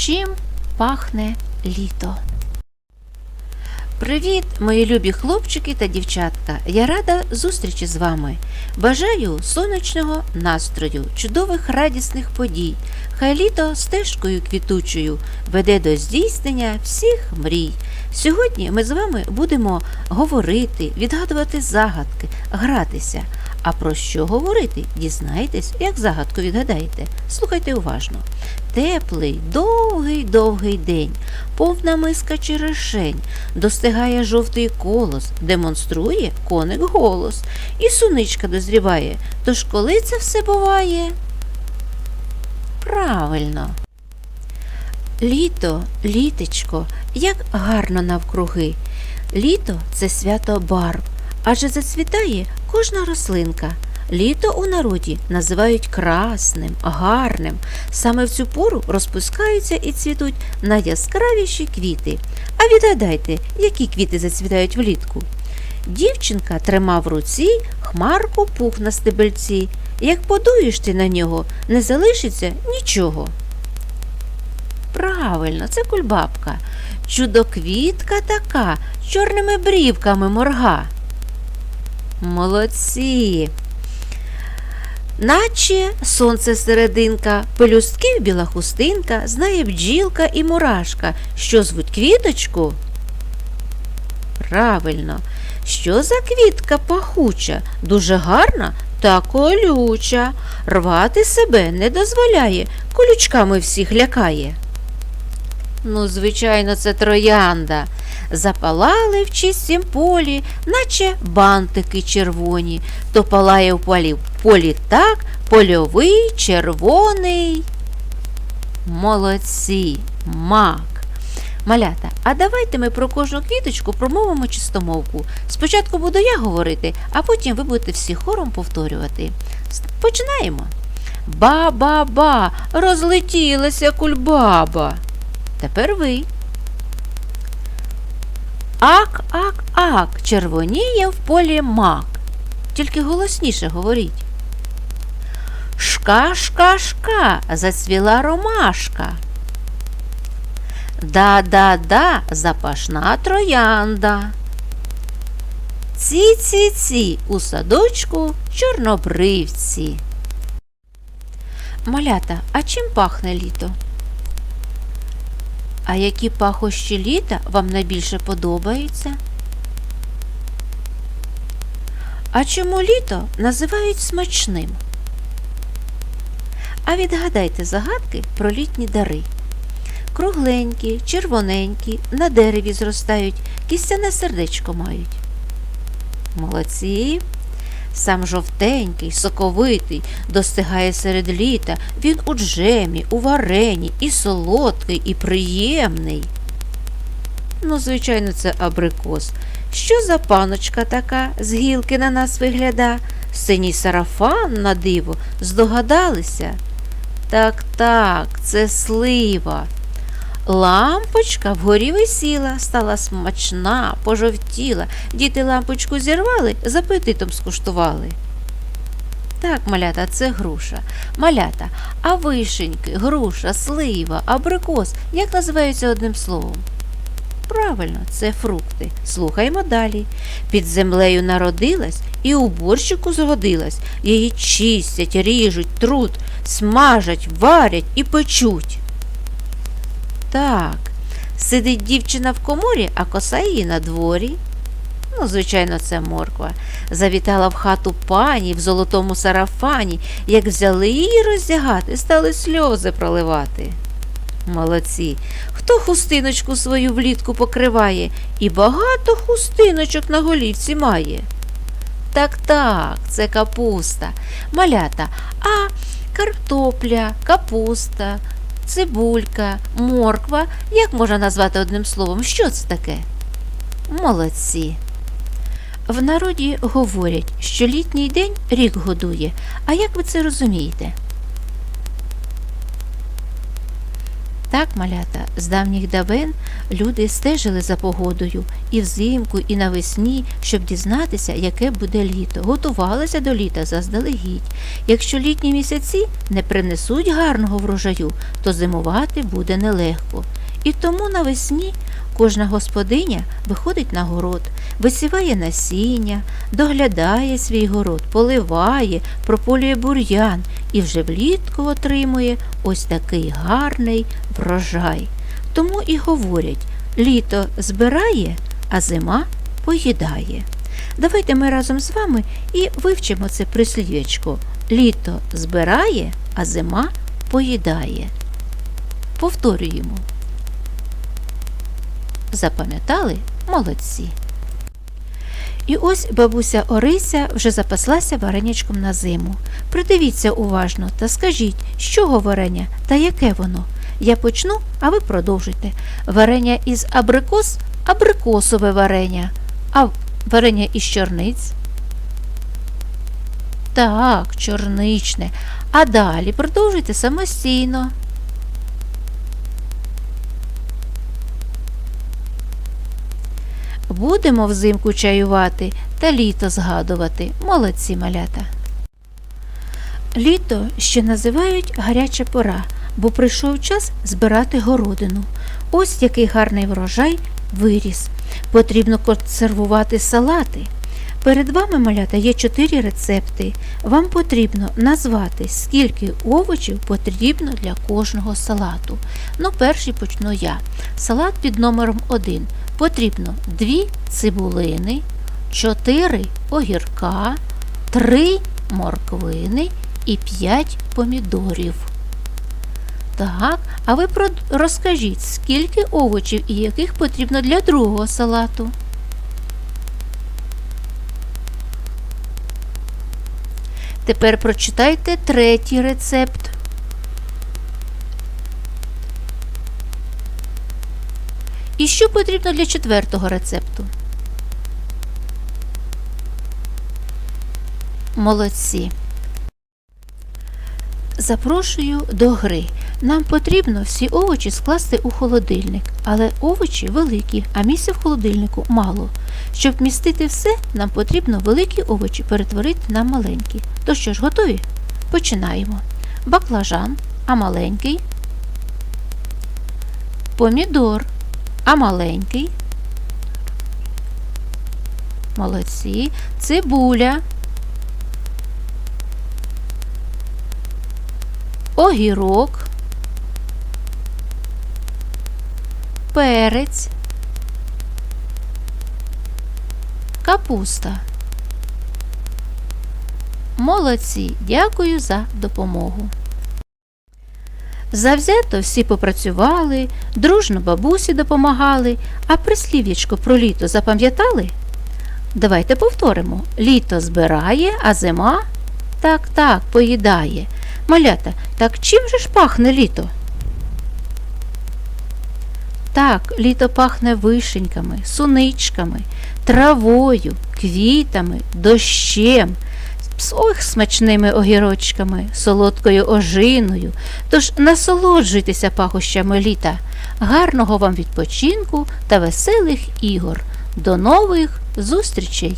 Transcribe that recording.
Чим пахне літо? Привіт, мої любі хлопчики та дівчатка! Я рада зустрічі з вами. Бажаю сонячного настрою, чудових радісних подій. Хай літо стежкою квітучою веде до здійснення всіх мрій. Сьогодні ми з вами будемо говорити, відгадувати загадки, гратися. А про що говорити? Дізнайтесь, як загадку відгадаєте. Слухайте уважно. Теплий, довгий, довгий день, повна миска черешень, достигає жовтий колос, демонструє коник голос, і суничка дозріває. Тож коли це все буває? Правильно. Літо, літечко, як гарно навкруги. Літо це свято барв, адже зацвітає кожна рослинка. Літо у народі називають красним, гарним. Саме в цю пору розпускаються і цвітуть найяскравіші квіти. А відгадайте, які квіти зацвітають влітку. Дівчинка тримав в руці хмарку пух на стебельці. Як подуєш ти на нього, не залишиться нічого. Правильно, це кульбабка. Чудоквітка така, чорними брівками морга. Молодці. Наче сонце серединка, пелюстків біла хустинка, знає бджілка і мурашка, що звуть квіточку. Правильно, що за квітка пахуча, дуже гарна та колюча, рвати себе не дозволяє, колючками всіх лякає. Ну, звичайно, це троянда. Запалали в чистім полі, наче бантики червоні, то палає в полі, полі так, польовий, червоний. Молодці, мак. Малята, а давайте ми про кожну квіточку промовимо чистомовку. Спочатку буду я говорити, а потім ви будете всі хором повторювати. Починаємо. Ба-ба-ба, розлетілася кульбаба. Тепер ви. Ак, ак, ак, червоніє в полі мак. Тільки голосніше говоріть. Шка, шка, шка, зацвіла ромашка. Да-да-да, запашна троянда. Ці-ці-ці у садочку чорнобривці. Малята, а чим пахне літо? А які пахощі літа вам найбільше подобаються? А чому літо називають смачним? А відгадайте загадки про літні дари. Кругленькі, червоненькі, на дереві зростають, кістяне сердечко мають. Молодці. Сам жовтенький, соковитий, достигає серед літа. Він у джемі, у варені, і солодкий, і приємний. Ну, звичайно, це абрикос. Що за паночка така з гілки на нас вигляда? Синій сарафан на диво, здогадалися? Так, так, це слива. Лампочка вгорі висіла, стала смачна, пожовтіла. Діти лампочку зірвали, з апетитом скуштували. Так, малята, це груша. Малята, а вишеньки, груша, слива, абрикос, як називаються одним словом? Правильно, це фрукти. Слухаймо далі. Під землею народилась і у борщику згодилась. Її чистять, ріжуть, труть, смажать, варять і печуть. Так, сидить дівчина в коморі, а коса її на дворі. Ну, звичайно, це морква. Завітала в хату пані в золотому сарафані. Як взяли її роздягати, стали сльози проливати. Молодці. Хто хустиночку свою влітку покриває і багато хустиночок на голівці має? Так, так, це капуста. Малята, а картопля, капуста, цибулька, морква, як можна назвати одним словом? Що це таке? Молодці. В народі говорять, що літній день рік годує. А як ви це розумієте? Так, малята, з давніх давен люди стежили за погодою і взимку, і навесні, щоб дізнатися, яке буде літо. Готувалися до літа заздалегідь. Якщо літні місяці не принесуть гарного врожаю, то зимувати буде нелегко. І тому навесні кожна господиня виходить на город, висіває насіння, доглядає свій город, поливає, прополює бур'ян і вже влітку отримує ось такий гарний врожай. Тому і говорять, літо збирає, а зима поїдає. Давайте ми разом з вами і вивчимо це прислів'ячко. Літо збирає, а зима поїдає. Повторюємо. Запам'ятали? Молодці. І ось бабуся Орися вже запаслася варенячком на зиму. Придивіться уважно та скажіть, з чого варення та яке воно. Я почну, а ви продовжуйте. Варення із абрикос абрикосове варення, а варення із чорниць. Так, чорничне. А далі продовжуйте самостійно. Будемо взимку чаювати та літо згадувати. Молодці малята. Літо ще називають гаряча пора, бо прийшов час збирати городину. Ось який гарний врожай виріс. Потрібно консервувати салати. Перед вами, малята, є чотири рецепти. Вам потрібно назвати, скільки овочів потрібно для кожного салату. Ну, перший почну я. Салат під номером 1. Потрібно 2 цибулини, 4 огірка, 3 морквини і 5 помідорів. Так, а ви розкажіть, скільки овочів і яких потрібно для другого салату? Тепер прочитайте третій рецепт. І що потрібно для четвертого рецепту? Молодці. Запрошую до гри. Нам потрібно всі овочі скласти у холодильник, але овочі великі, а місця в холодильнику мало. Щоб вмістити все, нам потрібно великі овочі перетворити на маленькі. То що ж, готові? Починаємо. Баклажан, а маленький. Помідор, а маленький. Молодці. Цибуля. Огірок. Перець. Капуста. Молодці, дякую за допомогу. Завзято всі попрацювали, дружно бабусі допомагали, а прислів'ячко про літо запам'ятали? Давайте повторимо. Літо збирає, а зима так, так, поїдає. Малята, так чим же ж пахне літо? Так, літо пахне вишеньками, суничками, травою, квітами, дощем, ох смачними огірочками, солодкою ожиною. Тож насолоджуйтеся пахощами літа, гарного вам відпочинку та веселих ігор. До нових зустрічей!